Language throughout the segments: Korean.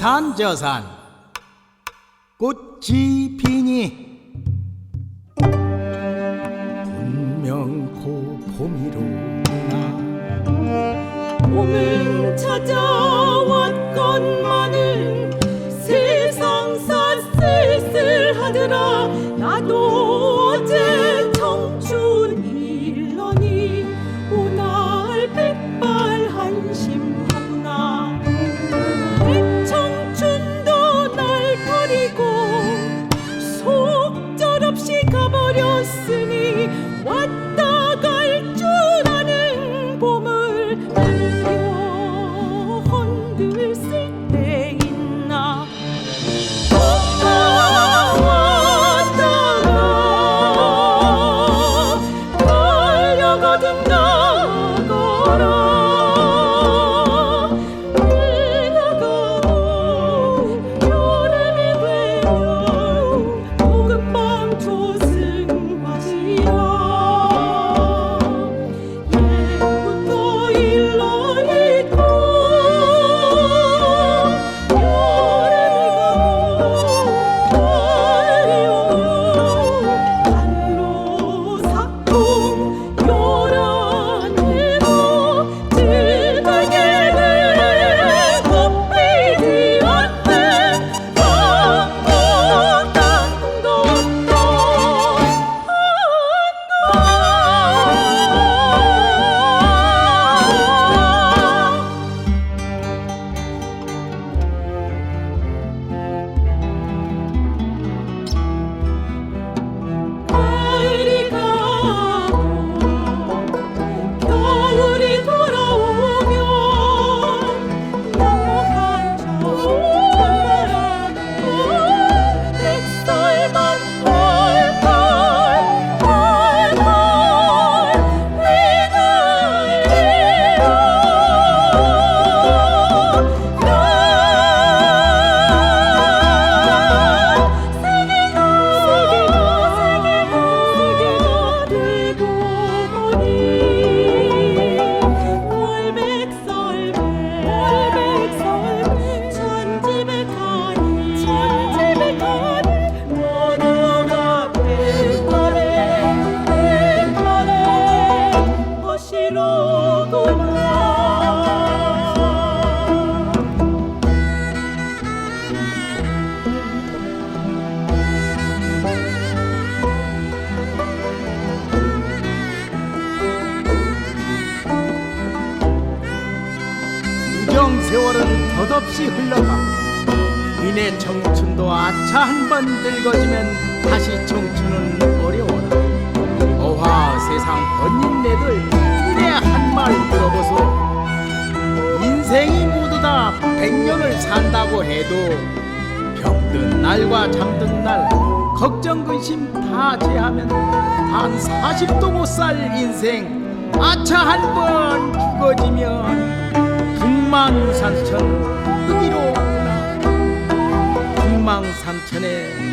이산저산. 꽃이 피니. 분명코 봄이로구나. 봄은 찾아 那杜鹃。 덧없이 흘러가. 이내 청춘도 아차 한 번 늙어지면 다시 청춘은 어려워라. 어화 세상 번인네들 이내 한 말 들어보소. 인생이 모두 다 백년을 산다고 해도 병든 날과 잠든 날 걱정 근심 다 제하면 단 40도 못 살 인생. 아차 한 번 죽어지면 북망산천 흑이로구나? 북망산천의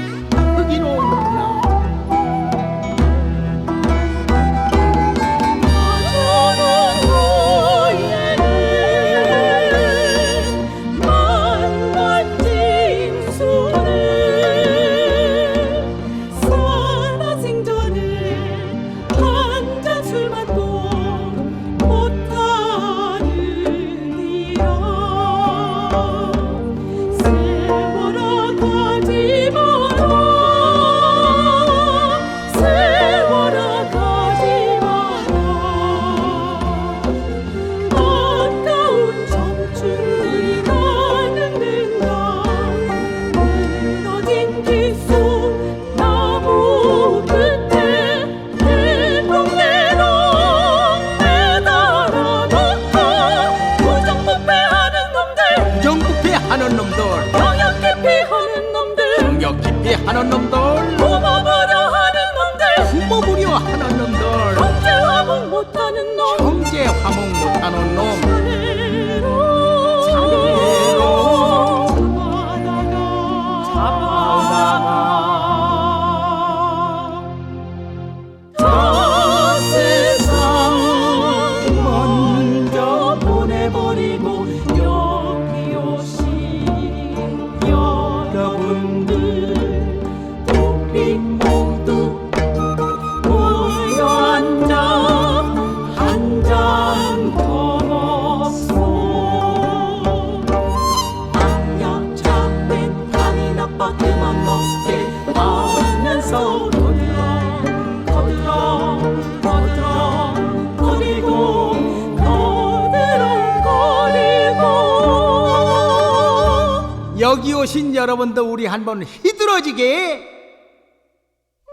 여기 오신 여러분도 우리 한번 휘두러지게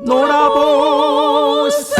놀아보세요